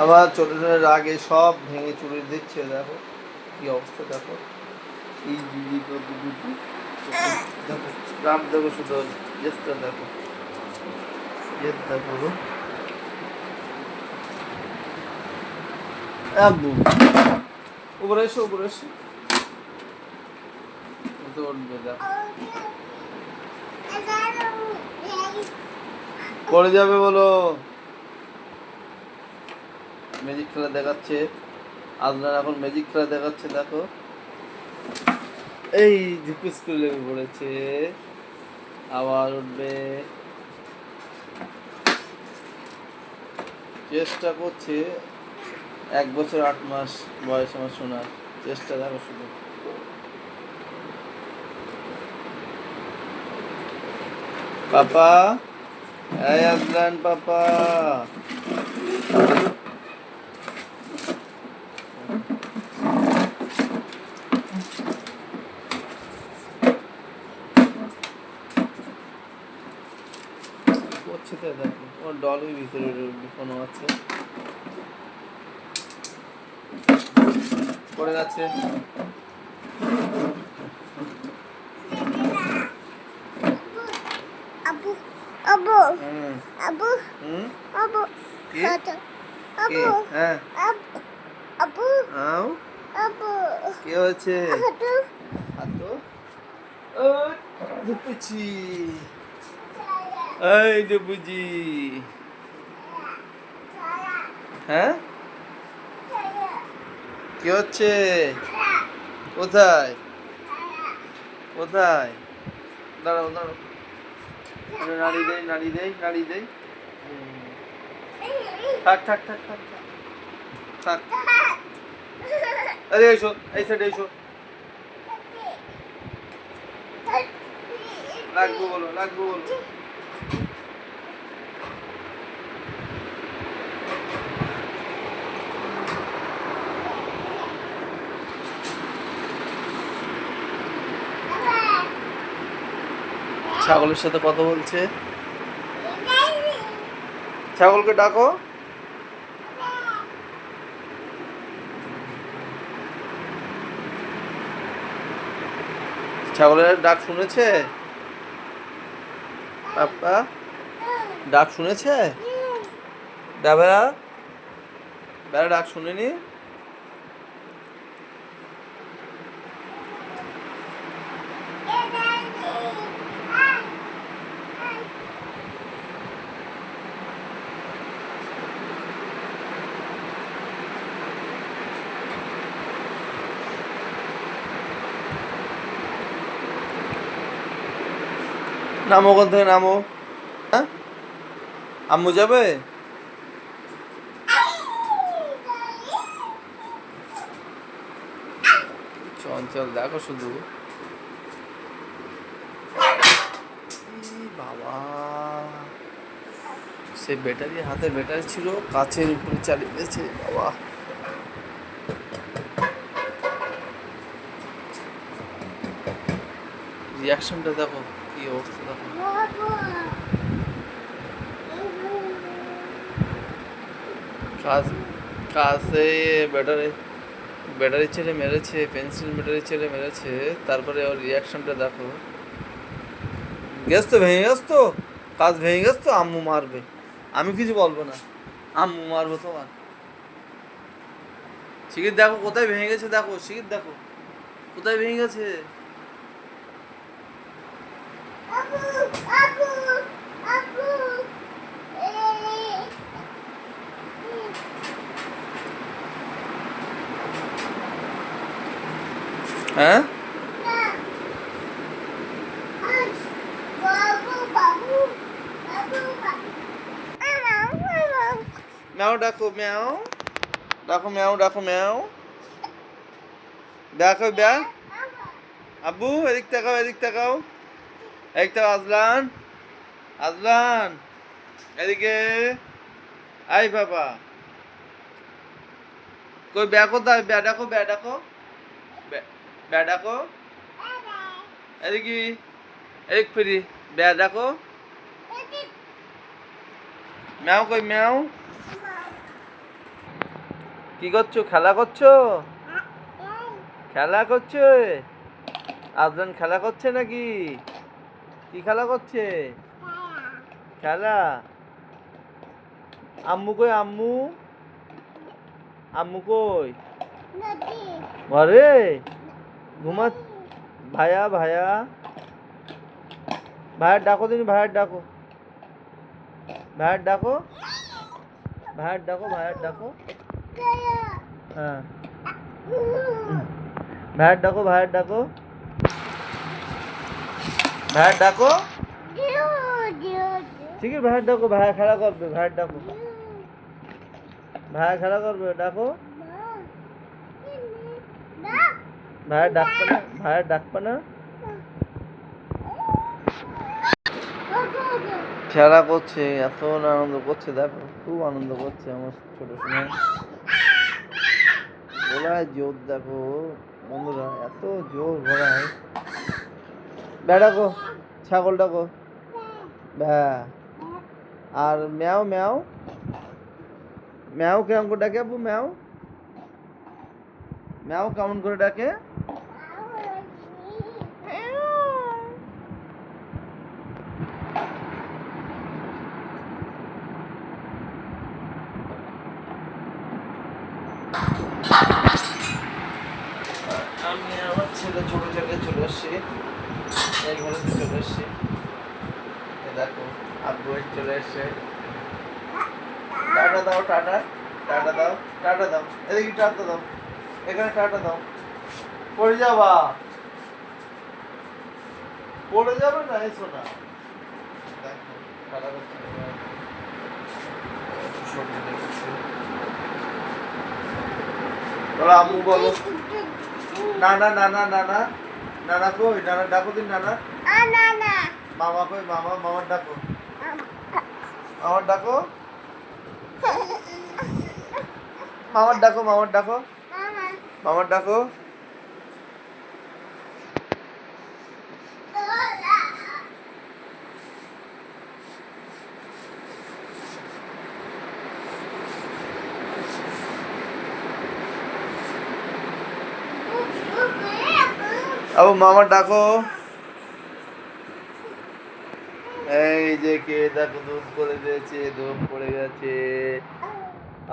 আবার ছোট ছোট রাগে সব ভেঙে চুরে দিচ্ছে, দেখো। কি অবস্থা, দেখো। এই দিদি শুধু দেখো। উপরে এসো, উপরে দেখো। পড়ে যাবে বলো। ম্যাজিক খেলা দেখাচ্ছে। আজনার এখন ম্যাজিক খেলা দেখাচ্ছে, দেখো। এই ঝুপু স্কুলে পড়েছে। আবার উঠবে। চেষ্টা করছে। এক বছর আট মাস বয়স আমার শোনার চেষ্টা দেখো শুধু। পাপা। এই আজলান পাপা। করছে দেখো। ডলের ভিতরে লুকানো আছে? পড়ে যাচ্ছে আবু আবু আবু হ্যাঁ। আবু আও আবু। কি হাতো ও এই ডুবুজি হ্যাঁ? কি হচ্ছে? কোথায়? কোথায়? দাঁড়াও দাঁড়াও। নাড়ি দেই নাড়ি দেই নাড়ি দেই। থাক থাক থাক থাক থাক। আরে এসো এই সাইডে এসো লাগবো বলো লাগবো বলো। ছাগলের সাথে কথা বলছে? ছাগলকে ডাকো। ছাগলের ডাক শুনেছে? পাপ্পা ডাক শুনেছে? ডাবেরা বেড়া ডাক শুনেনি? নামো ওখান থেকে নামো? হ্যাঁ? আম্মু যাবে? চঞ্চল দেখো শুধু। বাবা। সে ব্যাটারি হাতে ব্যাটারি ছিল, কাছের উপরে চালিয়ে দিয়েছে, বাবা। রিয়াকশনটা দেখো। কি অবস্থা দেখো কাছে ব্যাটারি ব্যাটারি ছেড়ে মেরেছে পেন্সিল ব্যাটারি ছেড়ে মেরেছে, তারপরে ওর রিয়াকশনটা দেখো। গেছ তো ভেঙে গেছ? তো কাজ ভেঙে গেছ? তো আম্মু মারবে। আমি কিছু বলব না। আম্মু মারবো তোমার। শিখির দেখো কোথায় ভেঙে গেছে, দেখো শিখির দেখো। কোথায় ভেঙে গেছে? হ্যাঁ ম্যাও ডাকো ম্যাও ডাকো ম্যাও ডাকো ম্যাও দেখো ব্যাগ আব্বু এদিক তাকাও এদিক তাকাও তাকাও আজলান আজলান, এদিকে, আই বাবা। কই ব্যাকো কোথায়? ব্যাডাকো ব্যাডাকো ব্যাগ ডাকো। এদিকে এদিক ফিরি ব্যাগ ডাকো। ম্যাও কই, ম্যাও। কি করছ? খেলা করছ? খেলা করছ? আজরান খেলা করছে নাকি? কি খেলা করছে? খেলা? আম্মু কই, আম্মু? আম্মু কই? ঘরে? ঘুমা ভায়া ভায়া ভাইয়ের ডাকো তুমি ভাইয়ের ডাকো। ভাইয়ের ডাকো? ভাইয়ের ডাকো ভাইয়ের ডাকো। হ্যাঁ। ভাইয়ের ডাকো ভাইয়ের ডাকো। ভাইয়ের ডাকো। ঠিক আছে ভাইয়ের ডাকো ভাইয়া খেলা করবে ভাইয়ের ডাকো। ভাইয়া খেলা করবে ডাকো। ভাইয়ের ডাকবে না ভাইয়ের ডাকবে না। খেলা করছে এত আনন্দ করছে দেখো খুব আনন্দ করছে আমার ছোট সময় ঘোড়ায় জোর দেখো বন্ধুরা এত জোর ঘোড়ায় ব্যা ডাকো ছাগল ডাকো ব্যা, আর ম্যাও ম্যাও। ম্যাও কেমন করে ডাকে আপু ম্যাও। ম্যাও কেমন করে ডাকে? আমি ছেলে ছোট এই ঘরেতে চলে এসছি। দেখো, আব্বু চলে এসছে। টাটা দাও, টাটা। টাটা দাও টাটা দাও। এদিকে টাটা দাও। এখানে টাটা দাও। পড়ে যাবা। পড়ে যাবে না, এসো না। দেখো টাটা করছে এবার। ছবি দেখছি। তোরা আম্মু বলো। নানা নানা নানা কই নানা ডাকো দিন নানা। মামা কই মামা মামার ডাকো। মামার ডাকো। মামার ডাকো মামার ডাকো। মামার ডাকো। আবু মামা, ডাকো। এই যে কে দেখো, ধূপ করে দিয়েছে, ধূপ পড়ে গেছে।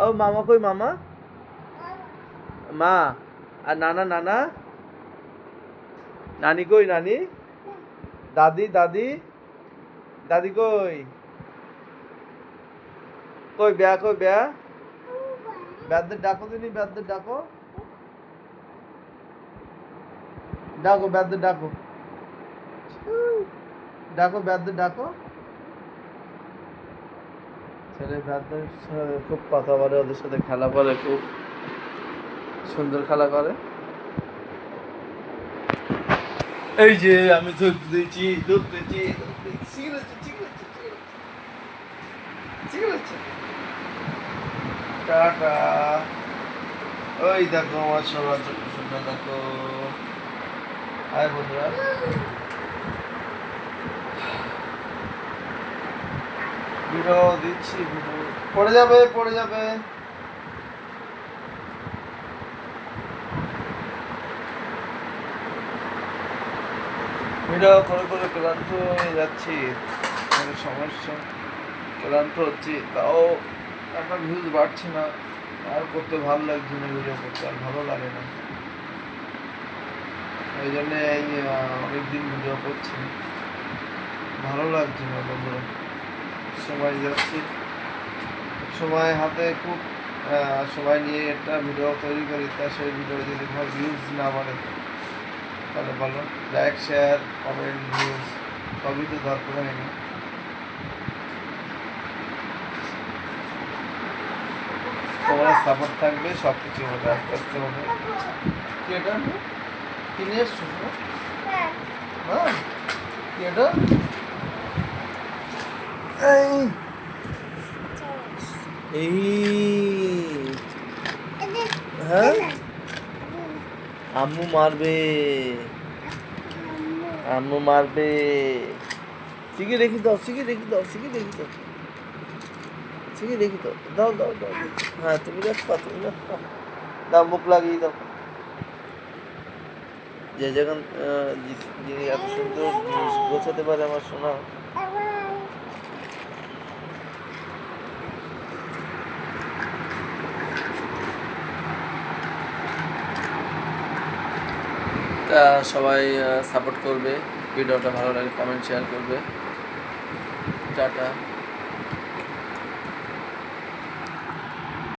ও মামা কই, মামা? মা, আর নানা নানা? নানি কই, নানি? দাদি দাদি? দাদি কই? কই, ব্যা কই, ব্যা? ব্যাদের ডাকো দিনি ব্যাদের ডাকো। ডাকো ব্যাদের ডাকো। ডাকো ব্যাদের ডাকো। ছেলে ব্যাদের খুব কথা বলে, ওদের সাথে খেলা করে, খুব সুন্দর খেলা করে। এই যে আমি ঠিক আছে ঠিক আছে টাটা। ওই দেখো, আমার সবার দেখো। আয় বন্ধুরা। ভিডিও দিচ্ছি পড়ে যাবে পড়ে যাবে। ভিডিও করে করে ক্লান্ত হয়ে যাচ্ছি। অনেক সমস্যা। ক্লান্ত হচ্ছি। তাও আপনার ভিউজ বাড়ছে না। আর করতে ভালো লাগছে না ভিডিও করতে, আর ভালো লাগে না। এই জন্য এই অনেকদিন ভিডিও করছি। ভালো লাগছে না বন্ধুরা সময় যাচ্ছে। সময় হাতে খুব সময় নিয়ে একটা ভিডিও তৈরি করি, তা সেই ভিডিও যদি তোমার ভিউজ না বাড়ে, তাহলে বলো লাইক শেয়ার কমেন্ট ভিউজ সবই তো দরকার হয় না। তোমার সাপোর্ট থাকবে সব কিছু হবে, আস্তে আস্তে হবে। কি এটা? কি নিয়ে এসছো শোনো? হ্যাঁ কি এটা এই এই হ্যাঁ আম্মু মারবে আম্মু মারবে শিখে রেখে দাও শিখে রেখে দাও শিখে রেখে দাও কি দেখি তো দাও দাও দাও দাও। হ্যাঁ তুমি রাখ পা তুমি রাখ পা দাও মুখ লাগিয়ে দাও যে যখন যিনি এত সুন্দর জিনিস গোছাতে পারে আমার শোনা তা সবাই সাপোর্ট করবে। ভিডিওটা ভালো লাগে কমেন্ট শেয়ার করবে। টাটা।